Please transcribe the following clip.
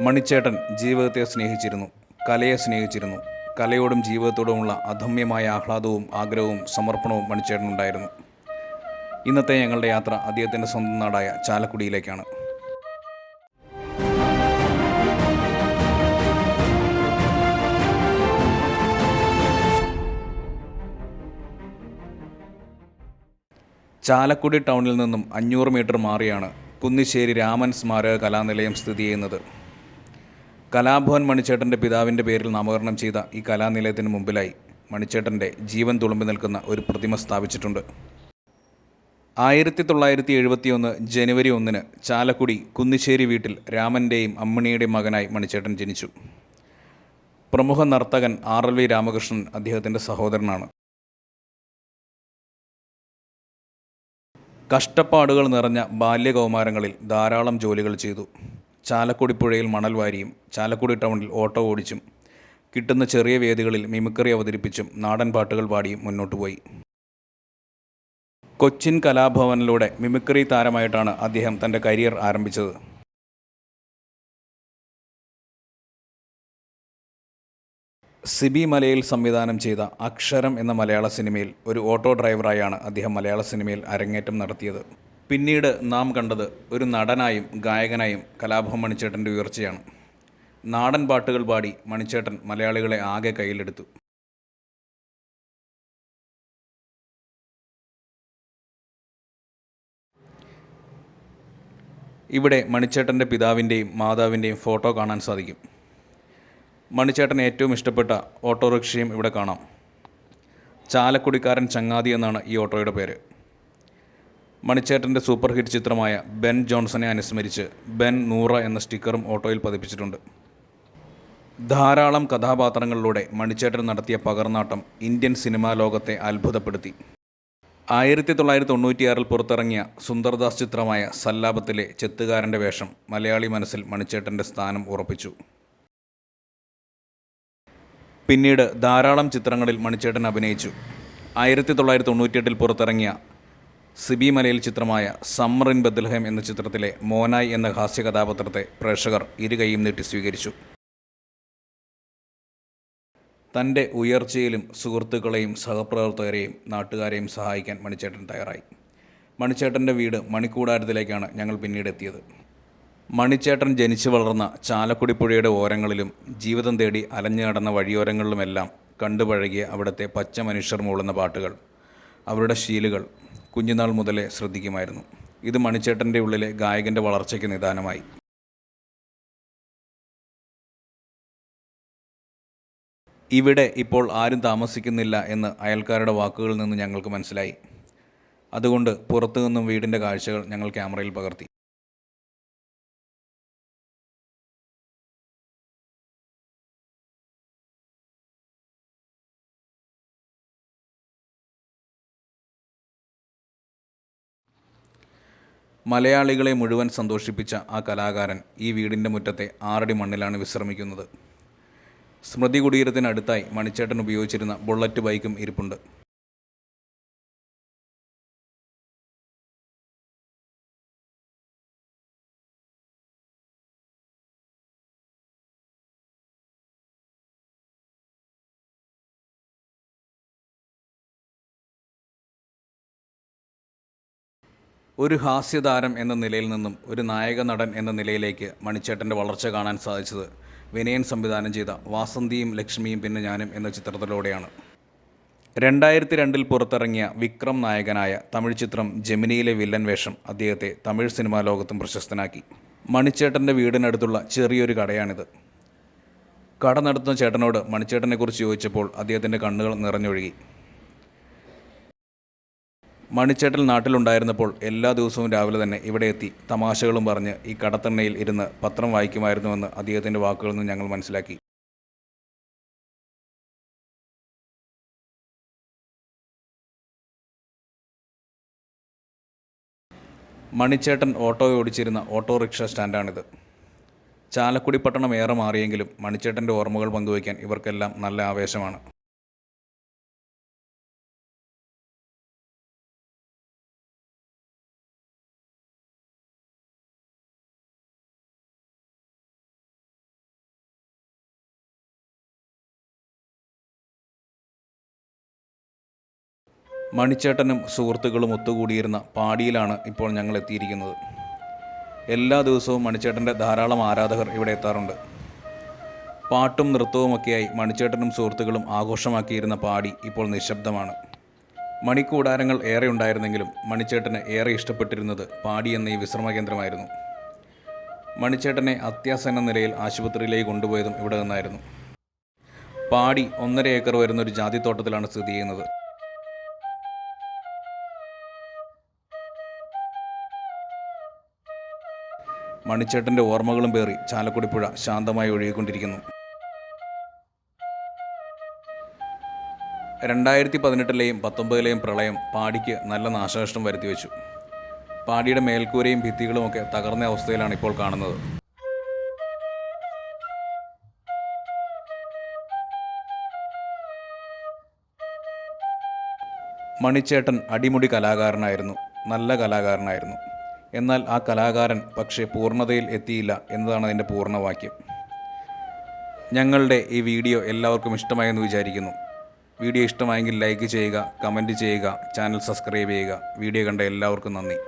മണിച്ചേട്ടൻ ജീവിതത്തെ സ്നേഹിച്ചിരുന്നു കലയെ സ്നേഹിച്ചിരുന്നു. കലയോടും ജീവിതത്തോടുമുള്ള അധമ്യമായ ആഹ്ലാദവും ആഗ്രഹവും സമർപ്പണവും മണിച്ചേട്ടനുണ്ടായിരുന്നു. ഇന്നത്തെ ഞങ്ങളുടെ യാത്ര അദ്ദേഹത്തിന്റെ സ്വന്തം നാടായ ചാലക്കുടിയിലേക്കാണ്. ചാലക്കുടി ടൗണിൽ നിന്നും അഞ്ഞൂറ് മീറ്റർ മാറിയാണ് കുന്നിശ്ശേരി രാമൻ സ്മാരക കലാനിലയം സ്ഥിതി ചെയ്യുന്നത്. കലാഭവൻ മണിച്ചേട്ടന്റെ പിതാവിന്റെ പേരിൽ നാമകരണം ചെയ്ത ഈ കലാനിലയത്തിന് മുമ്പിലായി മണിച്ചേട്ടന്റെ ജീവൻ തുളുമ്പി നിൽക്കുന്ന ഒരു പ്രതിമ സ്ഥാപിച്ചിട്ടുണ്ട്. ആയിരത്തി തൊള്ളായിരത്തി എഴുപത്തിയൊന്ന് ജനുവരി ഒന്നിന് ചാലക്കുടി കുന്നിശ്ശേരി വീട്ടിൽ രാമന്റെയും അമ്മിണിയുടെയും മകനായി മണിച്ചേട്ടൻ ജനിച്ചു. പ്രമുഖ നർത്തകൻ ആർ എൽ വി രാമകൃഷ്ണൻ അദ്ദേഹത്തിന്റെ സഹോദരനാണ്. കഷ്ടപ്പാടുകൾ നിറഞ്ഞ ബാല്യകൗമാരങ്ങളിൽ ധാരാളം ജോലികൾ ചെയ്തു. ചാലക്കുടി പുഴയിൽ മണൽ വാരിയും ചാലക്കുടി ടൗണിൽ ഓട്ടോ ഓടിച്ചും കിട്ടുന്ന ചെറിയ വേദികളിൽ മിമിക്രി അവതരിപ്പിച്ചും നാടൻ പാട്ടുകൾ പാടിയും മുന്നോട്ടു പോയി. കൊച്ചിൻ കലാഭവനിലൂടെ മിമിക്രി താരമായിട്ടാണ് അദ്ദേഹം തന്റെ കരിയർ ആരംഭിച്ചത്. സിബി മലയിൽ സംവിധാനം ചെയ്ത അക്ഷരം എന്ന മലയാള സിനിമയിൽ ഒരു ഓട്ടോ ഡ്രൈവറായാണ് അദ്ദേഹം മലയാള സിനിമയിൽ അരങ്ങേറ്റം നടത്തിയത്. പിന്നീട് നാം കണ്ടത് ഒരു നടനായും ഗായകനായും കലാഭവൻ മണിച്ചേട്ടന്റെ ഉയർച്ചയാണ്. നാടൻ പാട്ടുകൾ പാടി മണിച്ചേട്ടൻ മലയാളികളെ ആകെ കയ്യിലെടുത്തു. ഇവിടെ മണിച്ചേട്ടന്റെ പിതാവിന്റെയും മാതാവിന്റെയും ഫോട്ടോ കാണാൻ സാധിക്കും. മണിച്ചേട്ടൻ ഏറ്റവും ഇഷ്ടപ്പെട്ട ഓട്ടോറിക്ഷയും ഇവിടെ കാണാം. ചാലക്കുടിക്കാരൻ ചങ്ങാതി എന്നാണ് ഈ ഓട്ടോയുടെ പേര്. മണിച്ചേട്ടന്റെ സൂപ്പർ ഹിറ്റ് ചിത്രമായ ബെൻ ജോൺസനെ അനുസ്മരിച്ച് ബെൻ നൂറ എന്ന സ്റ്റിക്കറും ഓട്ടോയിൽ പതിപ്പിച്ചിട്ടുണ്ട്. ധാരാളം കഥാപാത്രങ്ങളിലൂടെ മണിച്ചേട്ടൻ നടത്തിയ പകർന്നാട്ടം ഇന്ത്യൻ സിനിമാ ലോകത്തെ അത്ഭുതപ്പെടുത്തി. ആയിരത്തി തൊള്ളായിരത്തി തൊണ്ണൂറ്റിയാറിൽ പുറത്തിറങ്ങിയ സുന്ദർദാസ് ചിത്രമായ സല്ലാപത്തിലെ ചെത്തുകാരന്റെ വേഷം മലയാളി മനസ്സിൽ മണിച്ചേട്ടന്റെ സ്ഥാനം ഉറപ്പിച്ചു. പിന്നീട് ധാരാളം ചിത്രങ്ങളിൽ മണിച്ചേട്ടൻ അഭിനയിച്ചു. ആയിരത്തി തൊള്ളായിരത്തി തൊണ്ണൂറ്റിയെട്ടിൽ പുറത്തിറങ്ങിയ സിബി മലയിൽ ചിത്രമായ സമ്മർ ഇൻ ബദൽഹം എന്ന ചിത്രത്തിലെ മോനായ് എന്ന ഹാസ്യ കഥാപാത്രത്തെ പ്രേക്ഷകർ ഇരുകൈയും നീട്ടി സ്വീകരിച്ചു. തന്റെ ഉയർച്ചയിലും സുഹൃത്തുക്കളെയും സഹപ്രവർത്തകരെയും നാട്ടുകാരെയും സഹായിക്കാൻ മണിച്ചേട്ടൻ തയ്യാറായി. മണിച്ചേട്ടന്റെ വീട് മണിക്കൂടാരത്തിലേക്കാണ് ഞങ്ങൾ പിന്നീട് എത്തിയത് മണിച്ചേട്ടൻ ജനിച്ചു വളർന്ന ചാലക്കുടി പുഴയുടെ ഓരങ്ങളിലും ജീവിതം തേടി അലഞ്ഞു നടന്ന വഴിയോരങ്ങളിലുമെല്ലാം കണ്ടുപഴകിയ അവിടുത്തെ പച്ച മനുഷ്യർ മൂളുന്ന പാട്ടുകൾ അവരുടെ ശീലുകൾ കുഞ്ഞുനാൾ മുതലേ ശ്രദ്ധിക്കുമായിരുന്നു. ഇത് മണിച്ചേട്ടന്റെ ഉള്ളിലെ ഗായകന്റെ വളർച്ചയ്ക്ക് നിദാനമായി. ഇവിടെ ഇപ്പോൾ ആരും താമസിക്കുന്നില്ല എന്ന് അയൽക്കാരുടെ വാക്കുകളിൽ നിന്ന് ഞങ്ങൾക്ക് മനസ്സിലായി. അതുകൊണ്ട് പുറത്തു നിന്നും വീടിന്റെ കാഴ്ചകൾ ഞങ്ങൾ ക്യാമറയിൽ പകർത്തി. മലയാളികളെ മുഴുവൻ സന്തോഷിപ്പിച്ച ആ കലാകാരൻ ഈ വീടിന്റെ മുറ്റത്തെ ആറടി മണ്ണിലാണ് വിശ്രമിക്കുന്നത്. സ്മൃതി കുടീരത്തിനടുത്തായി മണിച്ചേട്ടൻ ഉപയോഗിച്ചിരുന്ന ബുള്ളറ്റ് ബൈക്കും ഇരിപ്പുണ്ട്. ഒരു ഹാസ്യതാരം എന്ന നിലയിൽ നിന്നും ഒരു നായക നടൻ എന്ന നിലയിലേക്ക് മണിച്ചേട്ടന്റെ വളർച്ച കാണാൻ സാധിച്ചത് വിനയൻ സംവിധാനം ചെയ്ത വാസന്തിയും ലക്ഷ്മിയും പിന്നെ ഞാനും എന്ന ചിത്രത്തിലൂടെയാണ്. രണ്ടായിരത്തി രണ്ടിൽ പുറത്തിറങ്ങിയ വിക്രം നായകനായ തമിഴ് ചിത്രം ജെമിനിയിലെ വില്ലൻ വേഷം അദ്ദേഹത്തെ തമിഴ് സിനിമാ ലോകത്തും പ്രശസ്തനാക്കി. മണിച്ചേട്ടന്റെ വീടിനടുത്തുള്ള ചെറിയൊരു കടയാണിത്. കട നടത്തുന്ന ചേട്ടനോട് മണിച്ചേട്ടനെക്കുറിച്ച് ചോദിച്ചപ്പോൾ അദ്ദേഹത്തിന്റെ കണ്ണുകൾ നിറഞ്ഞൊഴുകി. മണിച്ചേട്ടൻ നാട്ടിലുണ്ടായിരുന്നപ്പോൾ എല്ലാ ദിവസവും രാവിലെ തന്നെ ഇവിടെ എത്തി തമാശകളും പറഞ്ഞ് ഈ കടത്തണ്ണയിൽ ഇരുന്ന് പത്രം വായിക്കുമായിരുന്നുവെന്ന് അദ്ദേഹത്തിന്റെ വാക്കുകളിൽ നിന്ന് ഞങ്ങൾ മനസ്സിലാക്കി. മണിച്ചേട്ടൻ ഓട്ടോ ഓടിച്ചിരുന്ന ഓട്ടോറിക്ഷ സ്റ്റാൻഡാണിത്. ചാലക്കുടി പട്ടണം ഏറെ മാറിയെങ്കിലും മണിച്ചേട്ടന്റെ ഓർമ്മകൾ പങ്കുവയ്ക്കാൻ ഇവർക്കെല്ലാം നല്ല ആവേശമാണ്. മണിച്ചേട്ടനും സുഹൃത്തുക്കളും ഒത്തുകൂടിയിരുന്ന പാടിയിലാണ് ഇപ്പോൾ ഞങ്ങൾ എത്തിയിരിക്കുന്നത്. എല്ലാ ദിവസവും മണിച്ചേട്ടന്റെ ധാരാളം ആരാധകർ ഇവിടെ എത്താറുണ്ട്. പാട്ടും നൃത്തവുമൊക്കെയായി മണിച്ചേട്ടനും സുഹൃത്തുക്കളും ആഘോഷമാക്കിയിരുന്ന പാടി ഇപ്പോൾ നിശബ്ദമാണ്. മണിക്കൂടാരങ്ങൾ ഏറെ ഉണ്ടായിരുന്നെങ്കിലും മണിച്ചേട്ടന് ഏറെ ഇഷ്ടപ്പെട്ടിരുന്നത് പാടി എന്ന ഈ വിശ്രമ കേന്ദ്രമായിരുന്നു മണിച്ചേട്ടനെ അത്യാസന്ന നിലയിൽ ആശുപത്രിയിലേക്ക് കൊണ്ടുപോയതും ഇവിടെ നിന്നായിരുന്നു. പാടി ഒന്നര ഏക്കർ വരുന്ന ഒരു ജാതിത്തോട്ടത്തിലാണ് സ്ഥിതി ചെയ്യുന്നത്. മണിച്ചേട്ടന്റെ ഓർമ്മകളും പേറി ചാലക്കുടി പുഴ ശാന്തമായി ഒഴുകിക്കൊണ്ടിരിക്കുന്നു. രണ്ടായിരത്തി പതിനെട്ടിലെയും പത്തൊമ്പതിലെയും പ്രളയം പാടിക്ക് നല്ല നാശനഷ്ടം വരുത്തിവെച്ചു. പാടിയുടെ മേൽക്കൂരയും ഭിത്തികളും ഒക്കെ തകർന്ന അവസ്ഥയിലാണ് ഇപ്പോൾ കാണുന്നത്. മണിച്ചേട്ടൻ അടിമുടി കലാകാരനായിരുന്നു. നല്ല കലാകാരനായിരുന്നു. എന്നാൽ ആ കലാകാരൻ പക്ഷേ പൂർണതയിൽ എത്തിയില്ല എന്നതാണ് അതിന്റെ പൂർണവാക്യം. ഞങ്ങളുടെ ഈ വീഡിയോ എല്ലാവർക്കും ഇഷ്ടമായെന്ന് വിചാരിക്കുന്നു. വീഡിയോ ഇഷ്ടമായെങ്കിൽ ലൈക്ക് ചെയ്യുക കമന്റ് ചെയ്യുക ചാനൽ സബ്സ്ക്രൈബ് ചെയ്യുക. വീഡിയോ കണ്ട എല്ലാവർക്കും നന്ദി.